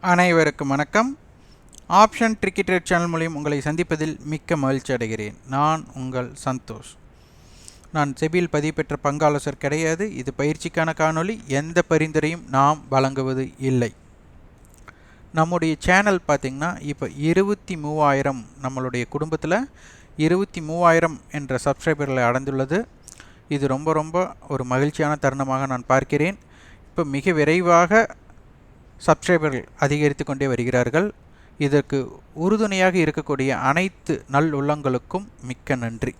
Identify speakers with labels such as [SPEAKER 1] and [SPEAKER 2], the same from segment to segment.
[SPEAKER 1] அனைவருக்கும் வணக்கம். Option ட்ரிக்கெட் channel மூலியம் உங்களை சந்திப்பதில் மிக்க மகிழ்ச்சி அடைகிறேன். நான் உங்கள் சந்தோஷ். நான் செபியில் பதிவு பெற்ற பங்காலோசர் கிடையாது. இது பயிற்சிக்கான காணொளி. எந்த பரிந்துரையும் நாம் வழங்குவது இல்லை. நம்முடைய சேனல் பார்த்திங்கன்னா இப்போ இருபத்தி மூவாயிரம் நம்மளுடைய குடும்பத்தில் இருபத்தி மூவாயிரம் என்ற சப்ஸ்கிரைபர்களை அடைந்துள்ளது. இது ரொம்ப ரொம்ப ஒரு மகிழ்ச்சியான தருணமாக நான் பார்க்கிறேன். இப்போ மிக விரைவாக சப்ஸ்கிரைபர்கள் அதிகரித்து கொண்டே வருகிறார்கள். இதற்கு உறுதுணையாக இருக்கக்கூடிய அனைத்து நல் உள்ளங்களுக்கும் மிக்க நன்றி.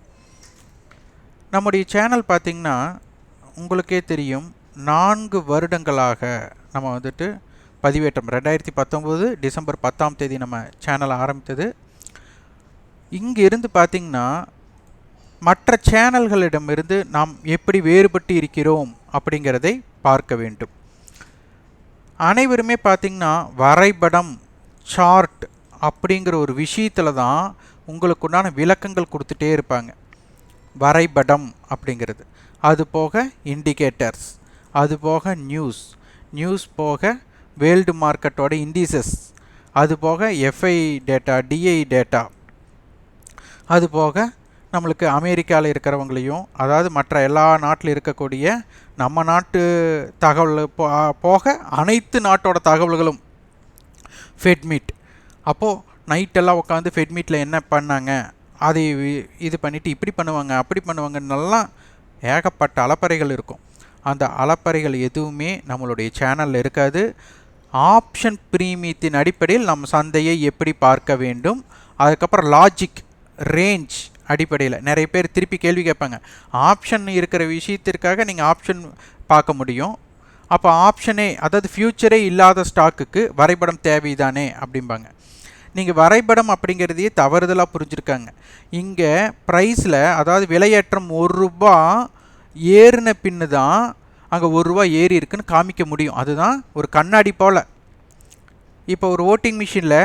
[SPEAKER 1] நம்முடைய சேனல் பார்த்திங்கன்னா உங்களுக்கே தெரியும் நான்கு வருடங்களாக நம்ம வந்துட்டு பதிவேற்றம் ரெண்டாயிரத்தி பத்தொம்போது டிசம்பர் பத்தாம் தேதி நம்ம சேனல் ஆரம்பித்தது. இங்கே இருந்து பார்த்திங்கன்னா மற்ற சேனல்களிடமிருந்து நாம் எப்படி வேறுபட்டு இருக்கிறோம் அப்படிங்கிறதை பார்க்க வேண்டும். அனைவருமே பார்த்திங்கன்னா வரைபடம் சார்ட் அப்படிங்கிற ஒரு விஷயத்தில் தான் உங்களுக்கு உண்டான விளக்கங்கள் கொடுத்துட்டே இருப்பாங்க. வரைபடம் அப்படிங்கிறது. அது போக இண்டிகேட்டர்ஸ் அது போக நியூஸ் நியூஸ் போக வேர்ல்டு மார்க்கெட்டோட இண்டிசஸ் அது போக எஃப்ஐ டேட்டா டிஐ டேட்டா அது போக நம்மளுக்கு அமெரிக்காவில் இருக்கிறவங்களையும் அதாவது மற்ற எல்லா நாட்டில் இருக்கக்கூடிய நம்ம நாட்டு தகவல் போக அனைத்து நாட்டோட தகவல்களும் ஃபெட்மீட் அப்போது நைட்டெல்லாம் உட்காந்து ஃபெட்மீட்டில் என்ன பண்ணாங்க? அதை இது பண்ணிவிட்டு இப்படி பண்ணுவாங்க அப்படி பண்ணுவாங்கன்னெல்லாம் ஏகப்பட்ட அலப்பறைகள் இருக்கும். அந்த அலப்பறைகள் எதுவுமே நம்மளுடைய சேனலில் இருக்காது. ஆப்ஷன் பிரீமியத்தின் அடிப்படையில் நம் சந்தையை எப்படி பார்க்க வேண்டும்? அதுக்கப்புறம் லாஜிக் ரேஞ்ச் அடிப்படையில். நிறைய பேர் திருப்பி கேள்வி கேட்பாங்க. ஆப்ஷன் இருக்கிற விஷயத்திற்காக நீங்கள் ஆப்ஷன் பார்க்க முடியும். அப்போ ஆப்ஷனே அதாவது ஃப்யூச்சரே இல்லாத ஸ்டாக்குக்கு வரைபடம் தேவைதானே அப்படிம்பாங்க. நீங்கள் வரைபடம் அப்படிங்கிறதையே தவறுதலாக புரிஞ்சுருக்காங்க. இங்கே ப்ரைஸில் அதாவது விலையேற்றம் ஒரு ரூபா ஏறின பின்னு தான் அங்கே ஒரு ரூபா ஏறி இருக்குன்னு காமிக்க முடியும். அதுதான் ஒரு கண்ணாடி போல். இப்போ ஒரு ஓட்டிங் மிஷினில்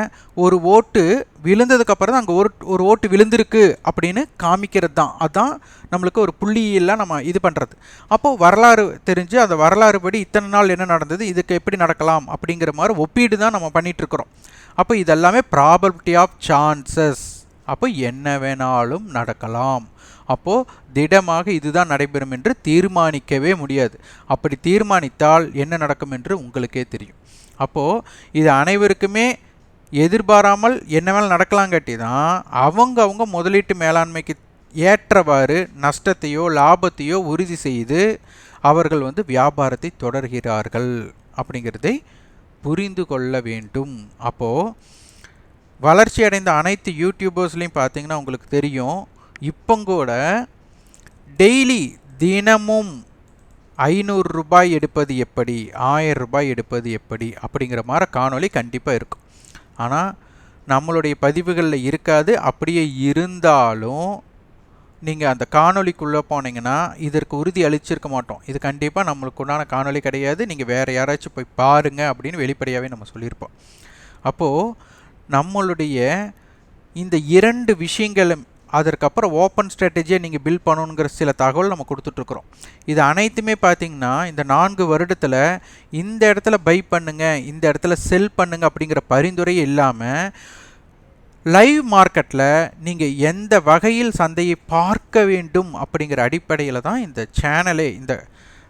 [SPEAKER 1] ஒரு ஓட்டு விழுந்ததுக்கப்புறம் தான் அங்கே ஒரு ஒரு ஓட்டு விழுந்திருக்கு அப்படின்னு காமிக்கிறது தான் அதுதான் நம்மளுக்கு ஒரு புள்ளியெல்லாம் நம்ம இது பண்ணுறது அப்போது வரலாறு தெரிஞ்சு அந்த வரலாறு படி இத்தனை நாள் என்ன நடந்தது இதுக்கு எப்படி நடக்கலாம் அப்படிங்கிற மாதிரி ஒப்பீடு தான் நம்ம பண்ணிகிட்ருக்குறோம் அப்போ இதெல்லாமே ப்ராபபிலிட்டி ஆஃப் சான்சஸ் அப்போ என்ன வேணாலும் நடக்கலாம். அப்போது திடமாக இதுதான் நடைபெறும் என்று தீர்மானிக்கவே முடியாது. அப்படி தீர்மானித்தால் என்ன நடக்கும் என்று உங்களுக்கே தெரியும். அப்போது இது அனைவருக்குமே எதிர்பாராமல் என்ன வேலை நடக்கலாங்காட்டி தான் அவங்க அவங்க முதலீட்டு மேலாண்மைக்கு ஏற்றவாறு நஷ்டத்தையோ லாபத்தையோ உறுதி செய்து அவர்கள் வந்து வியாபாரத்தை தொடர்கிறார்கள் அப்படிங்கிறதை புரிந்து கொள்ள வேண்டும். அப்போது வளர்ச்சி அடைந்த அனைத்து யூடியூபர்ஸ்லையும் பார்த்தீங்கன்னா உங்களுக்கு தெரியும். இப்போ கூட டெய்லி தினமும் ஐநூறு ரூபாய் எடுப்பது எப்படி? ஆயிரம் ரூபாய் எடுப்பது எப்படி? அப்படிங்கிற மாதிரி காணொளி கண்டிப்பாக இருக்கும். ஆனால் நம்மளுடைய பதிவுகளில் இருக்காது. அப்படியே இருந்தாலும் நீங்கள் அந்த காணொலிக்குள்ளே போனீங்கன்னா இதற்கு உறுதி அளிச்சிருக்க மாட்டோம். இது கண்டிப்பாக நம்மளுக்கு உண்டான காணொலி கிடையாது. நீங்கள் வேறு யாராச்சும் போய் பாருங்கள் அப்படின்னு வெளிப்படையாகவே நம்ம சொல்லியிருப்போம். அப்போது நம்மளுடைய இந்த இரண்டு விஷயங்களும் அதற்கப்புறம் ஓப்பன் ஸ்ட்ராட்டஜியை நீங்கள் பில்ட் பண்ணணுங்கிற சில தகவல் நம்ம கொடுத்துட்ருக்குறோம். இது அனைத்துமே பார்த்திங்கன்னா இந்த நான்கு வருடத்தில் இந்த இடத்துல பை பண்ணுங்கள் இந்த இடத்துல செல் பண்ணுங்கள் அப்படிங்கிற பரிந்துரை இல்லாமல் லைவ் மார்க்கெட்டில் நீங்கள் எந்த வகையில் சந்தையை பார்க்க வேண்டும் அப்படிங்கிற அடிப்படையில் தான் இந்த சேனலே இந்த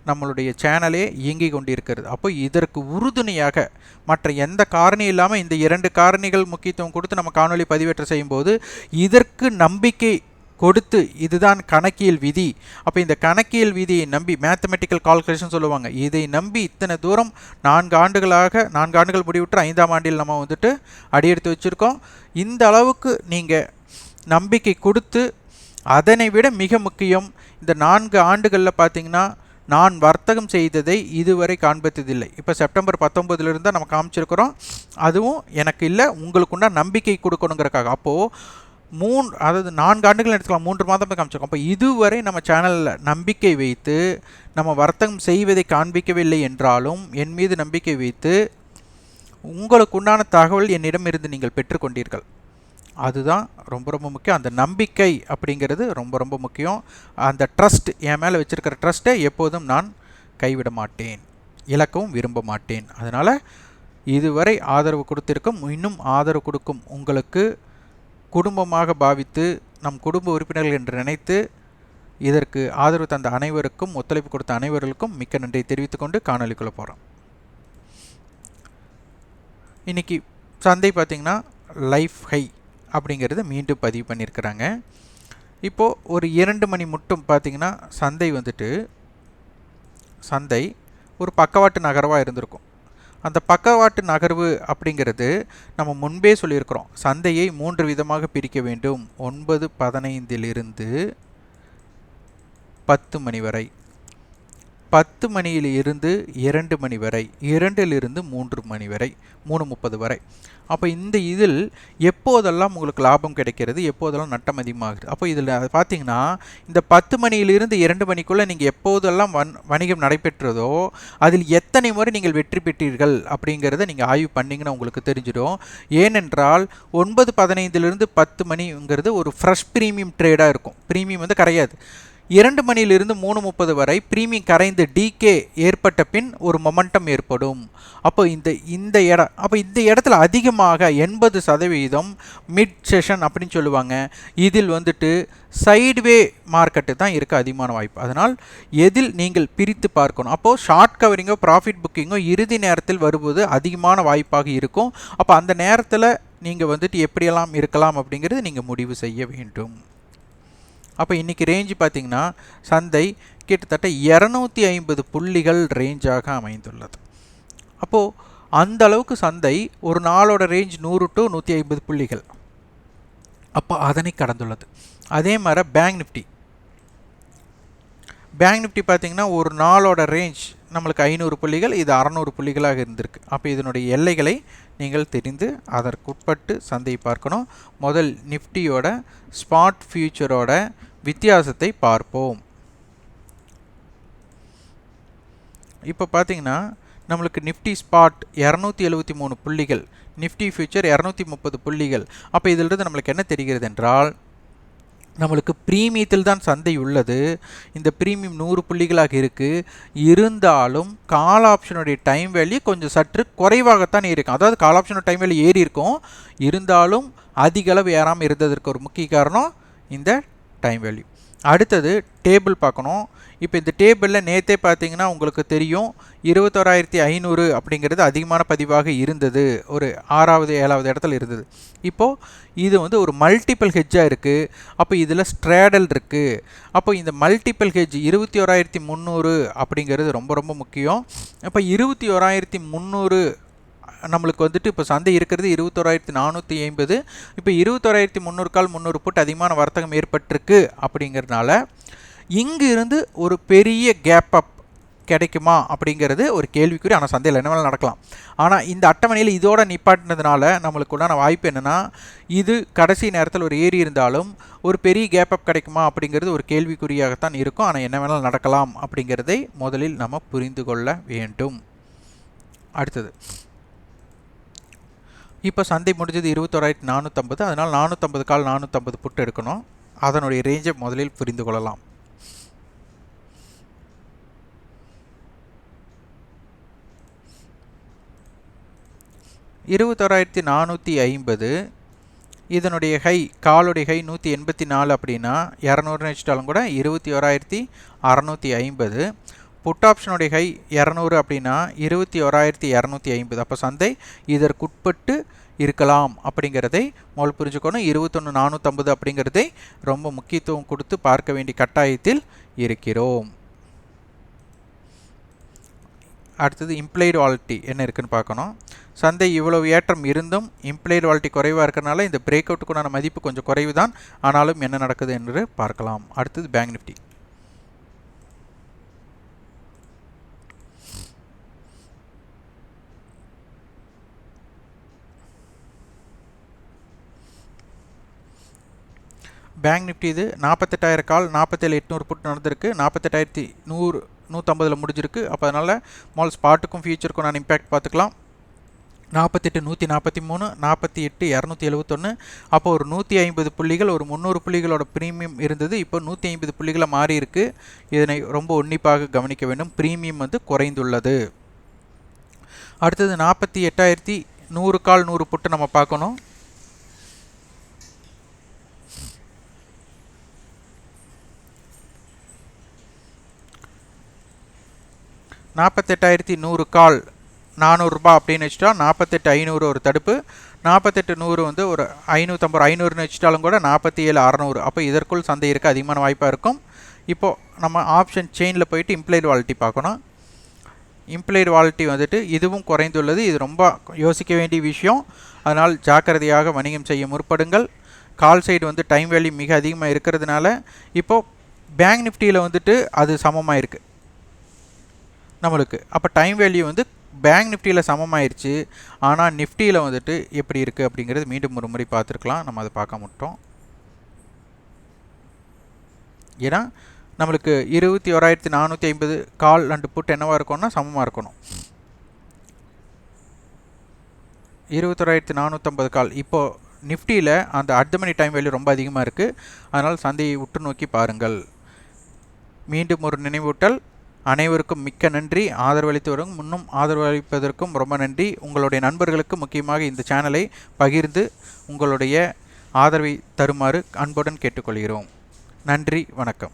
[SPEAKER 1] நம்மளுடைய சேனலே இயங்கி கொண்டிருக்கிறது. அப்போ இதற்கு உறுதுணையாக மற்ற எந்த காரணி இல்லாமல் இந்த இரண்டு காரணிகள் முக்கியத்துவம் கொடுத்து நம்ம காணொலி பதிவேற்றம் செய்யும்போது இதற்கு நம்பிக்கை கொடுத்து இதுதான் கணக்கியல் விதி. அப்போ இந்த கணக்கியல் விதியை நம்பி மேத்தமெட்டிக்கல் கால்குலேஷன் சொல்லுவாங்க. இதை நம்பி இத்தனை தூரம் நான்கு ஆண்டுகளாக நான்கு ஆண்டுகள் முடிவுற்று ஐந்தாம் ஆண்டில் நம்ம வந்துட்டு அடியெடுத்து வச்சுருக்கோம். இந்த அளவுக்கு நீங்கள் நம்பிக்கை கொடுத்து அதனை விட மிக முக்கியம் இந்த நான்கு ஆண்டுகளில் பார்த்தீங்கன்னா நான் வர்த்தகம் செய்ததை இதுவரை காண்பித்ததில்லை. இப்போ செப்டம்பர் பத்தொம்பதுலேருந்து நம்ம காமிச்சிருக்கிறோம். அதுவும் எனக்கு இல்லை உங்களுக்குண்டா நம்பிக்கை கொடுக்கணுங்கிறக்காக. அப்போது மூணு அதாவது நான்கு ஆண்டுகள் எடுத்துக்கலாம் மூன்று மாதம் காமிச்சிருக்கோம். அப்போ இதுவரை நம்ம சேனலில் நம்பிக்கை வைத்து நம்ம வர்த்தகம் செய்வதை காண்பிக்கவில்லை என்றாலும் என் மீது நம்பிக்கை வைத்து உங்களுக்கு உண்டான தகவல் என்னிடம் இருந்து நீங்கள் பெற்றுக்கொண்டீர்கள். அதுதான் ரொம்ப ரொம்ப முக்கியம். அந்த நம்பிக்கை அப்படிங்கிறது ரொம்ப ரொம்ப முக்கியம். அந்த ட்ரஸ்ட் என் மேலே வச்சுருக்கிற ட்ரஸ்ட்டை எப்போதும் நான் கைவிட மாட்டேன். இழக்கவும் விரும்ப மாட்டேன். அதனால் இதுவரை ஆதரவு கொடுத்திருக்கும் இன்னும் ஆதரவு கொடுக்கும் உங்களுக்கு குடும்பமாக பாவித்து நம் குடும்ப உறுப்பினர்கள் என்று நினைத்து இதற்கு ஆதரவு தந்த அனைவருக்கும் ஒத்துழைப்பு கொடுத்த அனைவர்களுக்கும் மிக்க நன்றியை தெரிவித்துக்கொண்டு காணொலிக்குள்ளே போகிறோம் இன்றைக்கி சந்தை பார்த்திங்கன்னா லைஃப் ஹை அப்படிங்கிறத மீண்டும் பதிவு பண்ணியிருக்கிறாங்க. இப்போது ஒரு இரண்டு மணி மட்டும் பார்த்திங்கன்னா சந்தை வந்துட்டு சந்தை ஒரு பக்கவாட்டு நகர்வாக இருந்திருக்கும். அந்த பக்கவாட்டு நகர்வு அப்படிங்கிறது நம்ம முன்பே சொல்லியிருக்கிறோம். சந்தையை மூன்று விதமாக பிரிக்க வேண்டும். ஒன்பது பதினைந்திலிருந்து பத்து மணி வரை. பத்து மணியில் இருந்து இரண்டு மணி வரை இரண்டிலிருந்து மூன்று மணி வரை மூணு முப்பது வரை. அப்போ இந்த இதில் எப்போதெல்லாம் உங்களுக்கு லாபம் கிடைக்கிறது எப்போதெல்லாம் நட்டம் அதிகமாகுது அப்போ இதில் பார்த்தீங்கன்னா இந்த பத்து மணியிலிருந்து இரண்டு மணிக்குள்ளே நீங்கள் எப்போதெல்லாம் வன் வணிகம் நடைபெற்றதோ அதில் எத்தனை முறை நீங்கள் வெற்றி பெற்றீர்கள் அப்படிங்கிறத நீங்கள் ஆய்வு பண்ணிங்கன்னா உங்களுக்கு தெரிஞ்சிடும். ஏனென்றால் ஒன்பது பதினைந்திலிருந்து பத்து மணிங்கிறது ஒரு ஃப்ரெஷ் ப்ரீமியம் ட்ரேடாக இருக்கும். ப்ரீமியம் வந்து கிடையாது. இரண்டு மணியிலிருந்து மூணு முப்பது வரை ப்ரீமியம் கரைந்து டிகே ஏற்பட்ட பின் ஒரு மொமெண்டம் ஏற்படும். அப்போ இந்த இந்த இடம் அப்போ இந்த இடத்துல அதிகமாக எண்பது சதவீதம் மிட் செஷன் அப்படின்னு சொல்லுவாங்க. இதில் வந்துட்டு சைட்வே மார்க்கெட்டு தான் இருக்க அதிகமான வாய்ப்பு. அதனால் எதில் நீங்கள் பிரித்து பார்க்கணும். அப்போது ஷார்ட் கவரிங்கோ ப்ராஃபிட் புக்கிங்கோ இறுதி நேரத்தில் வருவது அதிகமான வாய்ப்பாக இருக்கும். அப்போ அந்த நேரத்தில் நீங்கள் வந்துட்டு எப்படியெல்லாம் இருக்கலாம் அப்படிங்கிறது நீங்கள் முடிவு செய்ய வேண்டும். அப்போ இன்றைக்கி ரேஞ்சு பார்த்திங்கன்னா சந்தை கிட்டத்தட்ட இரநூத்தி ஐம்பது புள்ளிகள் ரேஞ்சாக அமைந்துள்ளது. அப்போது அந்த அளவுக்கு சந்தை ஒரு நாளோட ரேஞ்ச் நூறு டு நூற்றி ஐம்பது புள்ளிகள். அப்போ அதனை கடந்துள்ளது. அதே மாதிரி பேங்க் நிஃப்டி பேங்க் நிஃப்டி பார்த்திங்கன்னா ஒரு நாளோட ரேஞ்ச் நம்மளுக்கு ஐநூறு புள்ளிகள் இது அறநூறு புள்ளிகளாக இருந்திருக்கு. அப்போ இதனுடைய எல்லைகளை நீங்கள் தெரிந்து அதற்குட்பட்டு சந்தையை பார்க்கணும் முதல் நிஃப்டியோட ஸ்பாட் ஃபியூச்சரோட வித்தியாசத்தை பார்ப்போம். இப்போ பார்த்தீங்கன்னா நம்மளுக்கு நிஃப்டி ஸ்பாட் இரநூத்தி எழுபத்தி மூணு புள்ளிகள் நிஃப்டி ஃபியூச்சர் இரநூத்தி முப்பது புள்ளிகள். அப்போ இதிலிருந்து நம்மளுக்கு என்ன தெரிகிறது என்றால் நம்மளுக்கு ப்ரீமியத்தில் தான் சந்தை உள்ளது. இந்த ப்ரீமியம் நூறு புள்ளிகளாக இருக்குது இருந்தாலும் கால் ஆப்ஷனுடைய டைம் வேல்யூ கொஞ்சம் சற்று குறைவாகத்தான் இருக்கும். அதாவது கால் ஆப்ஷனோட டைம் வேல்யூ ஏறி இருக்கும். இருந்தாலும் அதிக அளவு ஏறாமல் இருந்ததற்கு ஒரு முக்கிய காரணம் இந்த டைம் வேல்யூ அடுத்தது டேபிள் பார்க்கணும். இப்போ இந்த டேபிளில் நேற்றே பார்த்தீங்கன்னா உங்களுக்கு தெரியும். இருபத்தோராயிரத்தி ஐநூறு அப்படிங்கிறது அதிகமான பதிவாக இருந்தது. ஒரு ஆறாவது ஏழாவது இடத்துல இருந்தது. இப்போது இது வந்து ஒரு மல்டிபிள் ஹெஜ்ஜாக இருக்குது அப்போ இதில் ஸ்ட்ரேடல் இருக்குது அப்போ இந்த மல்டிபிள் ஹெஜ் இருபத்தி ஓராயிரத்தி முந்நூறு அப்படிங்கிறது ரொம்ப ரொம்ப முக்கியம். அப்போ இருபத்தி ஓராயிரத்தி முந்நூறு நம்மளுக்கு வந்துட்டு இப்போ சந்தை இருக்கிறது இருபத்தோராயிரத்தி நானூற்றி ஐம்பது. இப்போ இருபத்தோராயிரத்தி முந்நூறு கால் முந்நூறு புட்டு அதிகமான வர்த்தகம் ஏற்பட்டிருக்கு அப்படிங்கிறதுனால இங்கு இருந்து ஒரு பெரிய கேப் அப் கிடைக்குமா அப்படிங்கிறது ஒரு கேள்விக்குறி. ஆனால் சந்தையில் என்ன வேணாலும் நடக்கலாம். ஆனால் இந்த அட்டவணையில் இதோட நிப்பாட்டினதுனால நம்மளுக்கு உண்டான வாய்ப்பு என்னென்னா இது கடைசி நேரத்தில் ஒரு ஏறி இருந்தாலும் ஒரு பெரிய கேப் அப் கிடைக்குமா அப்படிங்கிறது ஒரு கேள்விக்குறியாகத்தான் இருக்கும். ஆனால் என்ன வேணாலும் நடக்கலாம் அப்படிங்கிறதை முதலில் நம்ம புரிந்து கொள்ள வேண்டும். அடுத்தது. இப்போ சந்தை முடிஞ்சது இருபத்தோராயிரத்தி நானூற்றம்பது அதனால் நானூற்றம்பது கால் நானூற்றம்பது புட்டு எடுக்கணும். அதனுடைய ரேஞ்சை முதலில் புரிந்து கொள்ளலாம். இருபத்தோராயிரத்தி நானூற்றி ஐம்பது. இதனுடைய ஹை காலுடைய ஹை நூற்றி எண்பத்தி நாலு அப்படின்னா இரநூறுன்னு வச்சுட்டாலும் கூட இருபத்தி ஓராயிரத்தி அறநூற்றி ஐம்பது. புட் ஆப்ஷனுடைய ஹை இரநூறு அப்படின்னா இருபத்தி ஓராயிரத்தி இரநூத்தி ஐம்பது. அப்போ சந்தை இதற்குட்பட்டு இருக்கலாம் அப்படிங்கிறதை முதல் புரிஞ்சுக்கணும். இருபத்தொன்று நானூற்றம்பது அப்படிங்கிறதை ரொம்ப முக்கியத்துவம் கொடுத்து பார்க்க வேண்டிய கட்டாயத்தில் இருக்கிறோம். அடுத்தது இம்ப்ளைடு வாலிட்டி என்ன இருக்குன்னு பார்க்கணும். சந்தை இவ்வளவு ஏற்றம் இருந்தும் இம்ப்ளைடு வாலிட்டி குறைவாக இருக்கிறனால இந்த பிரேக் அவுட்டுக்குண்டான மதிப்பு கொஞ்சம் குறைவு தான் ஆனாலும் என்ன நடக்குது என்று பார்க்கலாம். அடுத்தது பேங்க் நிஃப்டி பேங்க் நிஃப்டி இது நாற்பத்தெட்டாயிரம் கால் நாற்பத்தேழு எட்நூறு புட் நடந்திருக்கு. நாற்பத்தெட்டாயிரத்தி நூறு நூற்றம்பதில் முடிஞ்சிருக்கு. அப்போ அதனால் மால் ஸ்பாட்டுக்கும் ஃபியூச்சருக்கும் நான் இம்பேக்ட் பார்த்துக்கலாம். நாற்பத்தெட்டு நூற்றி நாற்பத்தி மூணு நாற்பத்தி எட்டு இரநூத்தி எழுபத்தொன்று அப்போ ஒரு நூற்றி ஐம்பது புள்ளிகள் ஒரு முந்நூறு புள்ளிகளோட ப்ரீமியம் இருந்தது. இப்போ நூற்றி ஐம்பது புள்ளிகளை மாறி இருக்கு இதனை ரொம்ப உன்னிப்பாக கவனிக்க வேண்டும். ப்ரீமியம் வந்து குறைந்துள்ளது. அடுத்தது நாற்பத்தி எட்டாயிரத்தி நூறு கால் நூறு புட்டு நம்ம பார்க்கணும். நாற்பத்தெட்டாயிரத்தி நூறு கால் நானூறுரூபா அப்படின்னு வச்சுட்டா நாற்பத்தெட்டு ஐநூறு ஒரு தடுப்பு நாற்பத்தெட்டு நூறு வந்து ஒரு ஐநூற்றம்பது ஐநூறுன்னு வச்சுட்டாலும் கூட நாற்பத்தி ஏழு அறநூறு. அப்போ இதற்குள் சந்தை இருக்க அதிகமான வாய்ப்பாக இருக்கும். இப்போது நம்ம ஆப்ஷன் செயினில் போயிட்டு இம்ப்ளைடு வாலிட்டி பார்க்கணும். இம்ப்ளைடு வாலிட்டி வந்துட்டு இதுவும் குறைந்துள்ளது. இது ரொம்ப யோசிக்க வேண்டிய விஷயம். அதனால் ஜாக்கிரதையாக வணிகம் செய்ய முற்படுங்கள். கால் சைடு வந்து டைம் வேல்யூ மிக அதிகமாக இருக்கிறதுனால இப்போது பேங்க் நிஃப்டியில் வந்துட்டு அது சமமாக இருக்குது நம்மளுக்கு. அப்போ டைம் வேல்யூ வந்து பேங்க் நிஃப்டியில் சமமாயிருச்சு. ஆனால் நிஃப்டியில் வந்துட்டு எப்படி இருக்குது அப்படிங்கிறது மீண்டும் ஒரு முறை பார்த்துருக்கலாம். நம்ம அதை பார்க்க மாட்டோம். ஏன்னா நம்மளுக்கு இருபத்தி ஓராயிரத்தி நானூற்றி ஐம்பது கால் அண்டு புட் என்னவாக இருக்கும்னா சமமாக இருக்கணும். இருபத்தொராயிரத்தி நானூற்றம்பது கால். இப்போது நிஃப்டியில் அந்த அடுத்த மணி டைம் வேல்யூ ரொம்ப அதிகமாக இருக்குது அதனால் சந்தையை உற்று நோக்கி பாருங்கள். மீண்டும் ஒரு நினைவூட்டல். அனைவருக்கும் மிக்க நன்றி. ஆதரவளித்து வரும் முன்னும் ஆதரவளிப்பதற்கும் ரொம்ப நன்றி. உங்களுடைய நண்பர்களுக்கு முக்கியமாக இந்த சேனலை பகிர்ந்து உங்களுடைய ஆதரவை தருமாறு அன்புடன் கேட்டுக்கொள்கிறோம். நன்றி வணக்கம்.